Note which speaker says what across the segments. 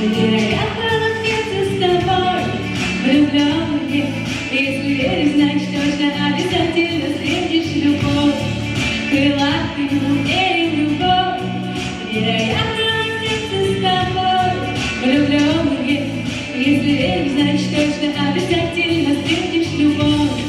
Speaker 1: где я пала вместе с тобой Влюбленные, если веришь, значит точно обязательно встретишь любовь Крылатую верю любовь, невероятно вместе с тобой Влюбленные, если веришь, значит точно обязательно встретишь любовь.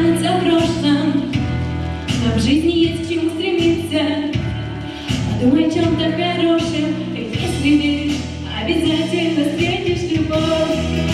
Speaker 1: Думай чем-то хорошем, если веришь, обязательно встретишь любовь.